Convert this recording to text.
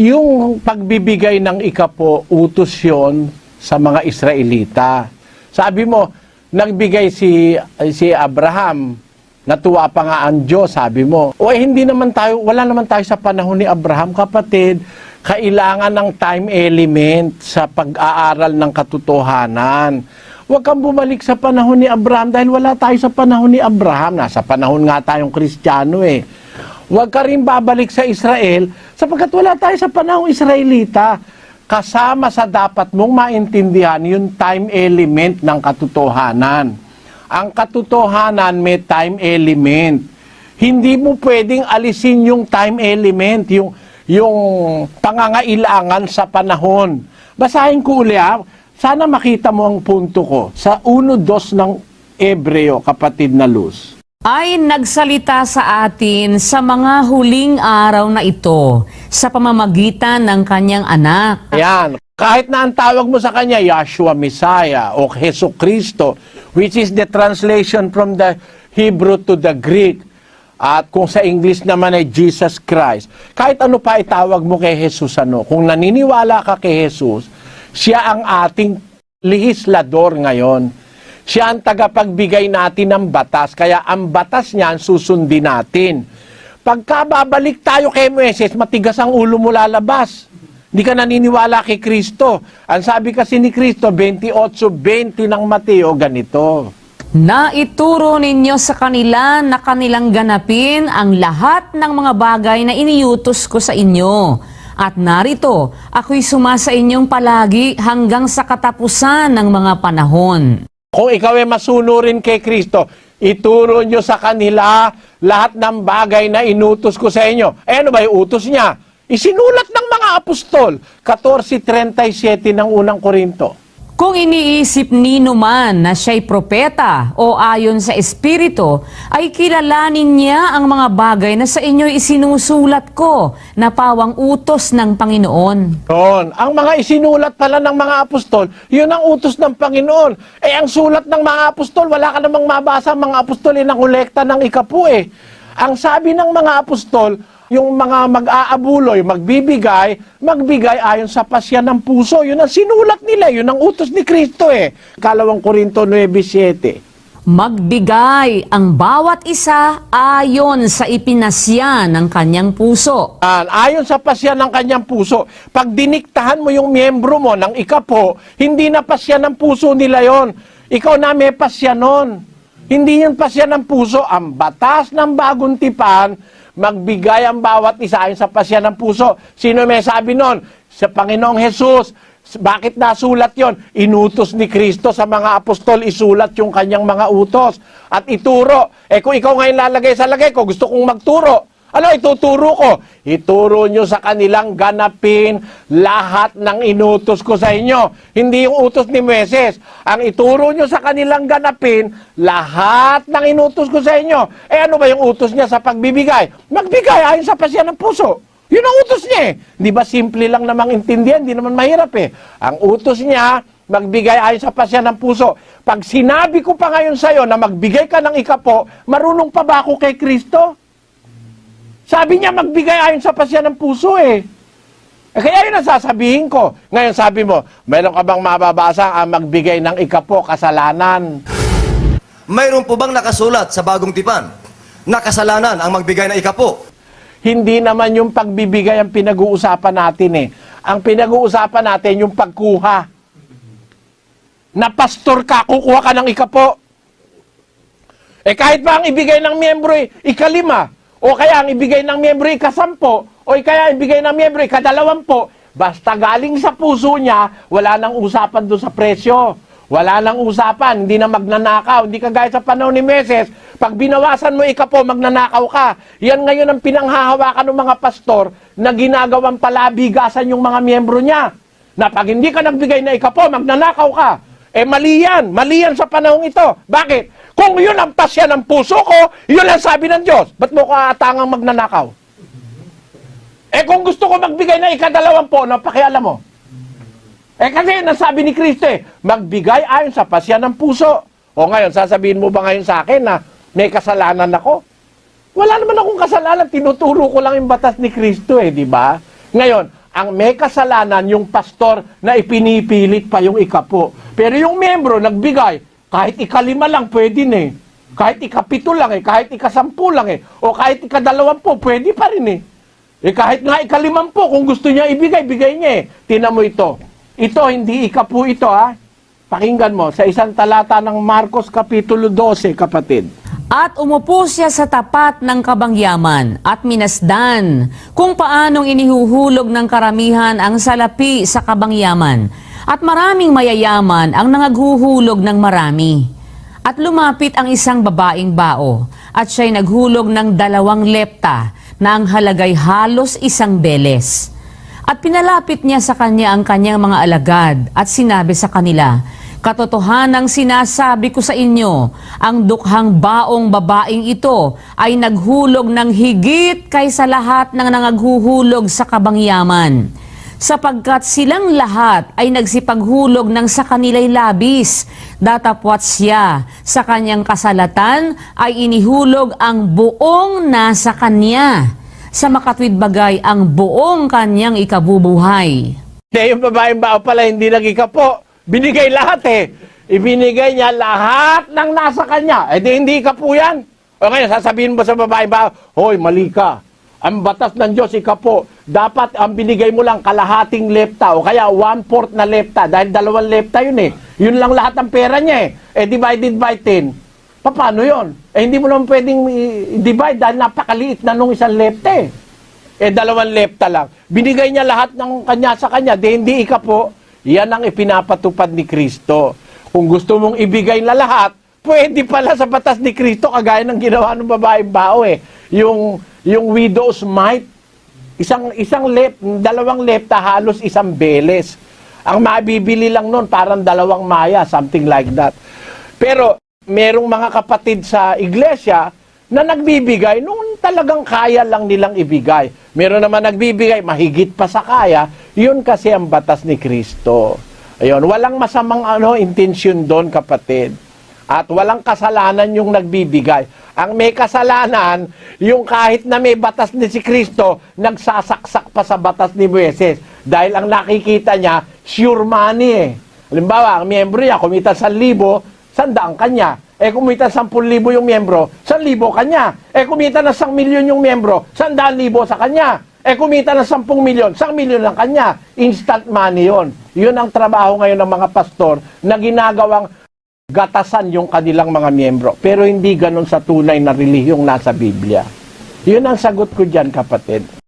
yung pagbibigay ng ikapo, utos yon sa mga Israelita. Sabi mo, nagbigay si, si Abraham, natuwa pa nga ang Diyos, sabi mo. O eh, hindi naman tayo, wala naman tayo sa panahon ni Abraham, kapatid. Kailangan ng time element sa pag-aaral ng katotohanan. Huwag kang bumalik sa panahon ni Abraham dahil wala tayo sa panahon ni Abraham. Nasa panahon nga tayong Kristiyano eh. Huwag ka rin babalik sa Israel sapagkat wala tayo sa panahong Israelita. Kasama sa dapat mong maintindihan yung time element ng katotohanan. Ang katotohanan may time element. Hindi mo pwedeng alisin yung time element, yung, yung pangangailangan sa panahon. Basahin ko uli ha. Sana makita mo ang punto ko. Sa 1.2 ng Ebreo, kapatid na Luz. Ay nagsalita sa atin sa mga huling araw na ito sa pamamagitan ng kanyang anak. Ayan. Kahit na ang tawag mo sa kanya, Yahshua Messiah o Heso Kristo, which is the translation from the Hebrew to the Greek, at kung sa English naman ay Jesus Christ, kahit ano pa itawag mo kay Jesus, ano, kung naniniwala ka kay Jesus, siya ang ating legislador ngayon. Siya ang tagapagbigay natin ng batas, kaya ang batas niyan susundin natin. Pagka babalik tayo kay Moises, matigas ang ulo mo lalabas. Hindi ka naniniwala kay Kristo. Ang sabi kasi ni Kristo, 28.20 ng Mateo, ganito. Na ituro ninyo sa kanila na kanilang ganapin ang lahat ng mga bagay na iniutos ko sa inyo. At narito, ako'y sumasa inyong palagi hanggang sa katapusan ng mga panahon. Kung ikaw ay masunurin kay Kristo, ituro nyo sa kanila lahat ng bagay na inutos ko sa inyo. Eh ano ba yung utos niya? Isinulat ng mga apostol, 14.37 ng unang Korinto. Kung iniisip nino man na siya'y propeta o ayon sa Espiritu, ay kilalanin niya ang mga bagay na sa inyo'y isinusulat ko na pawang utos ng Panginoon. Yun. Ang mga isinulat pala ng mga apostol, yun ang utos ng Panginoon. Eh, ang sulat ng mga apostol, wala ka namang mabasa ang mga apostol, eh, kolekta ng ikapu eh. Ang sabi ng mga apostol, yung mga mag-aabuloy, magbibigay, magbigay ayon sa pasya ng puso. Yun ang sinulat nila, yun ang utos ni Kristo eh. Kalawang Korinto 9.7. Magbigay ang bawat isa ayon sa ipinasya ng kanyang puso. Ah, ayon sa pasya ng kanyang puso, pag diniktahan mo yung miyembro mo ng ikapo, hindi na pasya ng puso nila yon. Ikaw na may pasya nun. Hindi yung pasya ng puso. Ang batas ng bagong tipan, magbigay ang bawat isa ayon sa pasya ng puso. Sino may sabi nun? Sa Panginoong Jesus. Bakit nasulat yon? Inutos ni Kristo sa mga apostol, isulat yung kanyang mga utos. At ituro. Eh kung ikaw ngayon lalagay sa lagay ko, gusto kong magturo. Ano ituturo ko? Ituro nyo sa kanilang ganapin lahat ng inutos ko sa inyo. Hindi yung utos ni Moises. Ang ituro nyo sa kanilang ganapin lahat ng inutos ko sa inyo. Eh ano ba yung utos niya sa pagbibigay? Magbigay ayon sa pasya ng puso. Yun ang utos niya eh. Di ba simple lang namang intindihan? Di naman mahirap eh. Ang utos niya, magbigay ayon sa pasya ng puso. Pag sinabi ko pa ngayon sa'yo na magbigay ka ng ikapo, marunong pa ba ako kay Kristo? Sabi niya magbigay ayon sa pasya ng puso eh. eh kaya yun ang sasabihin ko. Ngayon sabi mo, meron ka bang mababasa ang magbigay ng ikapo kasalanan? Mayroon po bang nakasulat sa bagong tipan na kasalanan ang magbigay ng ikapo? Hindi naman yung pagbibigay ang pinag-uusapan natin eh. Ang pinag-uusapan natin yung pagkuha. Na pastor ka, kukuha ka ng ikapo. Eh kahit ba ang ibigay ng miyembro eh, ikalima, o kaya ang ibigay ng miyembro ay kasampo, o kaya ibigay ng miyembro ay kadalawampo, basta galing sa puso niya, wala nang usapan doon sa presyo. Wala nang usapan, hindi na magnanakaw. Hindi ka gaya sa panahon ni Meses, pag binawasan mo ikapo, magnanakaw ka. Yan ngayon ang pinanghahawakan ng mga pastor na ginagawang palabigasan yung mga miyembro niya. Na pag hindi ka nagbigay na ikapo, magnanakaw ka. Eh mali yan, mali yan sa panahong ito. Bakit? Kung yun ang pasya ng puso ko, yun ang sabi ng Diyos. Ba't mo ko atangang magnanakaw? Eh kung gusto ko magbigay na ikadalawampo, ano pakialam mo? Eh kasi nasabi ni Kristo eh, magbigay ayon sa pasya ng puso. O ngayon, sasabihin mo ba ngayon sa akin na may kasalanan ako? Wala naman akong kasalanan, tinuturo ko lang yung batas ni Kristo eh, di ba? Ngayon, ang may kasalanan yung pastor na ipinipilit pa yung ikapo. Pero yung miyembro nagbigay, kahit ikalima lang pwede na eh. Kahit ikapito lang eh, kahit ikasampu lang eh, o kahit ikadalawampu, pwede pa rin eh. Eh kahit nga ikalimampu, kung gusto niya ibigay, bigay niya eh. Tingnan mo ito. Ito, hindi ikapu ito ha. Pakinggan mo, sa isang talata ng Marcos Kapitulo 12, kapatid. At umupo siya sa tapat ng kabangyaman at minasdan kung paanong inihuhulog ng karamihan ang salapi sa kabangyaman. At maraming mayayaman ang nangaghuhulog ng marami. At lumapit ang isang babaeng bao at siya'y naghulog ng dalawang lepta na ang halagay halos isang beles. At pinalapit niya sa kanya ang kanyang mga alagad at sinabi sa kanila, Katotohanang sinasabi ko sa inyo, ang dukhang baong babaeng ito ay naghulog ng higit kaysa lahat ng nangaghuhulog sa kabangyaman. Sapagkat silang lahat ay nagsipaghulog ng sa kanila'y labis, datapwat siya sa kanyang kasalatan ay inihulog ang buong nasa kanya. Sa makatwid bagay ang buong kanyang ikabubuhay. Hindi, yung babaeng bao pala hindi nag-ikapo. Binigay lahat eh. Ibinigay niya lahat ng nasa kanya. Eh di hindi ikapo yan. O ngayon, sasabihin mo sa babaeng bao, Hoy, mali ka. Ang batas ng Diyos, ikapo. Dapat ang binigay mo lang kalahating lepta o kaya one-fourth na lepta dahil dalawang lepta yun eh. Yun lang lahat ng pera niya eh. Eh divided by 10. Pa- Paano yun? Eh hindi mo naman pwedeng i-divide dahil napakaliit na nung isang lepta eh. Eh, dalawang lepta lang. Binigay niya lahat ng kanya sa kanya, di hindi ika po. Yan ang ipinapatupad ni Kristo. Kung gusto mong ibigay na lahat, pwede pala sa batas ni Kristo, kagaya ng ginawa ng babaeng bao eh. Yung, yung widow's mite, isang, isang lep, dalawang lepta, halos isang beles. Ang mabibili lang nun, parang dalawang maya, something like that. Pero, merong mga kapatid sa iglesia na nagbibigay nung talagang kaya lang nilang ibigay. Meron naman nagbibigay mahigit pa sa kaya, yun kasi ang batas ni Kristo. Ayun, walang masamang ano intensyon doon, kapatid. At walang kasalanan yung nagbibigay. Ang may kasalanan, yung kahit na may batas ni si Kristo, nagsasaksak pa sa batas ni Moises. Dahil ang nakikita niya, sure money eh. Halimbawa, ang miyembro niya, kumita sa libo, sandaan kanya. Eh kumita sa 10,000 yung miyembro, 1,000 kanya. Eh kumita na 1 milyon yung miyembro, 100,000 sa kanya. Eh kumita na 10 milyon, 1 milyon lang kanya. Instant money yon. Yun ang trabaho ngayon ng mga pastor na ginagawang gatasan yung kanilang mga miyembro. Pero hindi ganun sa tunay na relihiyong nasa Biblia. Yun ang sagot ko dyan, kapatid.